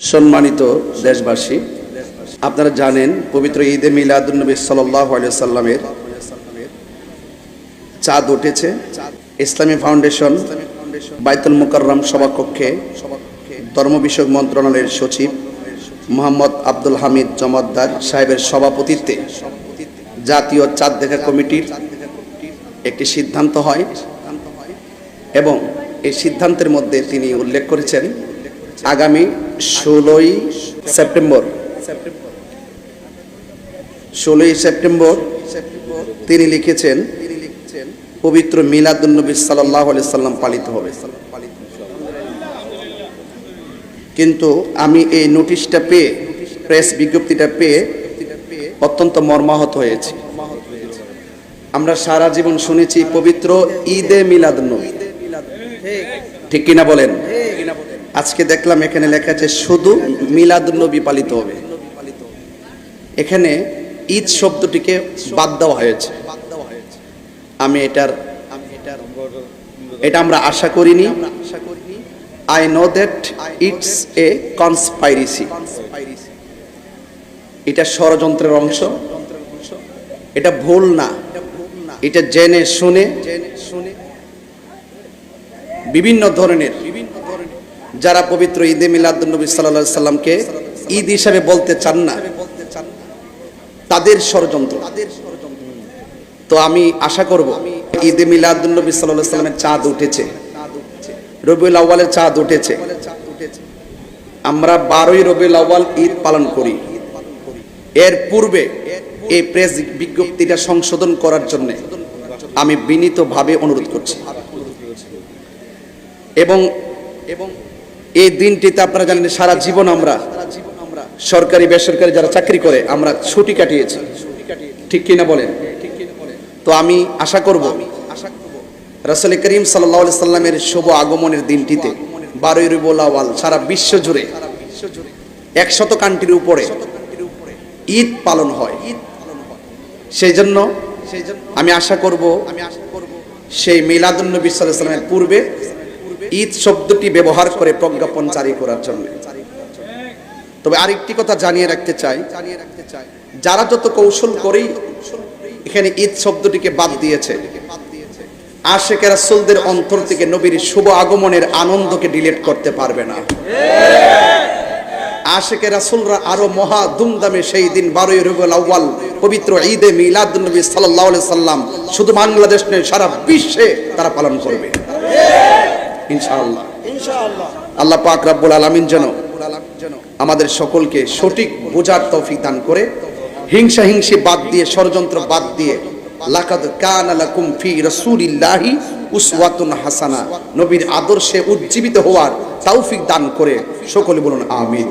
সম্মানিত দেশবাসী, আপনারা জানেন পবিত্র ঈদে মিলাদুন্নবী সাল্লাহ সাল্লামের চাঁদ উঠেছে। ইসলামী ফাউন্ডেশন বাইতুল মুকাররম সভাকক্ষে ধর্ম বিষয়ক মন্ত্রণালয়ের সচিব মোহাম্মদ আব্দুল হামিদ জমাদ্দার সাহেবের সভাপতিত্বে জাতীয় চাঁদ দেখা কমিটির একটি সিদ্ধান্ত হয় এবং এই সিদ্ধান্তের মধ্যে তিনি উল্লেখ করেছেন, আগামী ষোলোই সেপ্টেম্বর। ষোলোই সেপ্টেম্বর তিনি লিখেছেন, পবিত্র মিলাদুন্নবী সাল্লাহ সাল্লাম পালিত হবে। কিন্তু আমি এই নোটিশটা পেয়ে, প্রেস বিজ্ঞপ্তিটা পেয়ে অত্যন্ত মর্মাহত হয়েছি। আমরা সারা জীবন শুনেছি পবিত্র ঈদে মিলাদুন্নবী। ঠিক কিনা বলেন? আজকে দেখলাম এখানে লেখা আছে, শুধু মিলাদুন্নবী পালিত হবে। এখানে ঈদ শব্দটিকে বাদ দেওয়া হয়েছে। আমি এটার এটা আমরা আশা করিনি। I know that it's a conspiracy এটা ষড়যন্ত্রের অংশ। এটা ভুল না। এটা জেনে শুনে। বিভিন্ন ধরনের যারা পবিত্র ঈদে মিলাদুন্নবী সাল্লাহ সাল্লামকে ঈদ হিসাবে বলতে চান না, তাদের ষড়যন্ত্র। তো আমি আশা করব ঈদে মিলাদুন্নবী সাল্লাহ সাল্লামের চাঁদ উঠেছে। রবিউল আউ্বালের চাঁদ উঠেছে। আমরা বারোই রবিউল আউ্বাল ঈদ পালন করি। এর পূর্বে এই প্রেস বিজ্ঞপ্তিটা সংশোধন করার জন্য আমি বিনীতভাবে অনুরোধ করছি। এবং এবং এই দিনটিতে আপনারা জানেন সারা জীবন আমরা সরকারি বেসরকারি যারা চাকরি করে, আমরা ছুটি কাটিয়েছি। ঠিক কিনা বলেন? তো আমি আশা করব রাসুল করিম সাল্লাহ সাল্লামের শুভ আগমনের দিনটিতে বারোই আওয়াল সারা বিশ্ব জুড়ে একশত কান্ট্রির উপরে ঈদ পালন হয়। সেই জন্য আমি আশা করব আমি আশা করব সেই মিলাদুন্নবী সাল্লাহ সাল্লামের পূর্বে ঈদ শব্দটি ব্যবহার করে প্রজ্ঞাপন জারি করার জন্য। তবে আরেকটি কথা জানিয়ে রাখতে চাই। যারা যত কৌশল করেই এখানে ঈদ শব্দটিকে বাদ দিয়েছে আশেখ রাসুলদের অন্তর থেকে নবীর শুভ আগমনের আনন্দকে ডিলিট করতে পারবে না। আশেকে রাসুলরা আরও মহা ধুমধামে সেই দিন বারোই রবিউল আউ্বাল পবিত্র ঈদে মিলাদ নবী সাল্লাহ সাল্লাম শুধু বাংলাদেশ নয়, সারা বিশ্বে তারা পালন করবে। ইনশাআল্লাহ। আল্লাহ পাক রাব্বুল আলামিন যেন আমাদের সকলকে সঠিক বোঝার তৌফিক দান করে হিংসা হিংসি বাদ দিয়ে ষড়যন্ত্র বাদ দিয়ে লাকাদ কানা লাকুম ফি রাসূলিল্লাহি উসওয়াতুন হাসানা নবীর আদর্শে উজ্জীবিত হওয়ার তৌফিক দান করে সকলে বলুন আমিন।